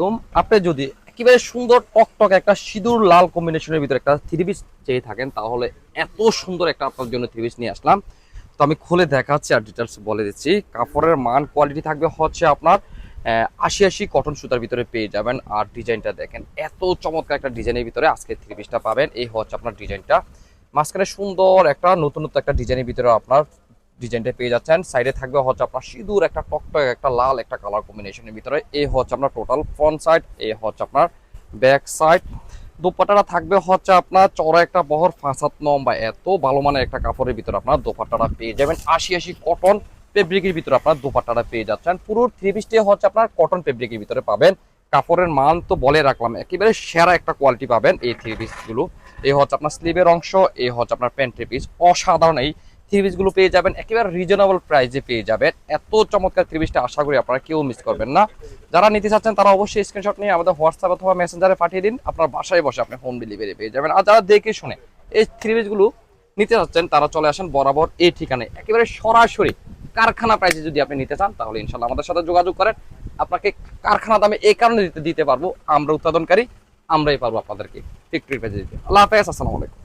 একদম। আপনি যদি একেবারে সুন্দর টকটক একটা সিঁদুর লাল কম্বিনেশনের ভিতরে একটা থ্রি পিস চেয়ে থাকেন, তাহলে এত সুন্দর একটা আপনার জন্য থ্রি পিস নিয়ে আসলাম। তো আমি খুলে দেখাচ্ছি আর ডিটেলস বলে দিচ্ছি। কাপড়ের মান কোয়ালিটি থাকবে হচ্ছে আপনার আশি আশি কটন সুতার ভিতরে পেয়ে যাবেন। আর ডিজাইনটা দেখেন, এত চমৎকার একটা ডিজাইনের ভিতরে আজকে থ্রি পিসটা পাবেন। এই হচ্ছে আপনার ডিজাইনটা। মাঝখানে সুন্দর একটা নতুনত্ব একটা ডিজাইনের ভিতরে আপনার ডিজাইনটা পেয়ে যাচ্ছেন। সাইডে থাকবে হচ্ছে আপনার সিঁদুর, একটা টকটক একটা লাল, একটা কালার কম্বিনেশনের ভিতরে। এই হচ্ছে আপনার টোটাল ফ্রন্ট সাইড এই হচ্ছে আপনার ব্যাক সাইড দোপাট্টাটা থাকবে হচ্ছে আপনার চড়া একটা বহর ফাঁসাত লম্বা এত ভালো মানের একটা কাপড়ের ভিতরে আপনার দোপাট্টাটা পেয়ে যাবেন। আশি আশি কটন ফেব্রিকের ভিতরে আপনার দোপাট্টাটা পেয়ে যাচ্ছেন। পুরো থ্রি পিসটি হচ্ছে আপনার কটন ফেব্রিকের ভিতরে পাবেন। কাপড়ের মান তো বলে রাখলাম, একেবারে সেরা একটা কোয়ালিটি পাবেন এই থ্রি পিসগুলো এই হচ্ছে আপনার স্লিভের অংশ এই হচ্ছে আপনার প্যান্টের পিস অসাধারণ এই থ্রি পিসগুলো পেয়ে যাবেন, একেবারে রিজনেবল প্রাইসে পেয়ে যাবেন। এত চমৎকার থ্রি আশা করি আপনারা কেউ মিস করবেন না। যারা নিতে চাচ্ছেন, তারা অবশ্যই স্ক্রিনশট নিয়ে আমাদের হোয়াটসঅ্যাপ অথবা মেসেঞ্জারে পাঠিয়ে দিন। আপনার বাসায় বসে আপনি হোম ডেলিভারি পেয়ে যাবেন। আর যারা দেখে শুনে এই থ্রি পিসগুলো নিতে চাচ্ছেন, তারা চলে আসেন বরাবর এই ঠিকানায়। একেবারে সরাসরি কারখানা প্রাইসে যদি আপনি নিতে চান, তাহলে ইনশাল্লাহ আমাদের সাথে যোগাযোগ করেন। আপনাকে কারখানা দামে এই কারণে দিতে দিতে পারব, আমরা উৎপাদনকারী, আমরাই পারব আপনাদেরকে ফ্যাক্টরি প্রাইসে দিতে। আল্লাহ হাফেজ, আসসালামু আলাইকুম।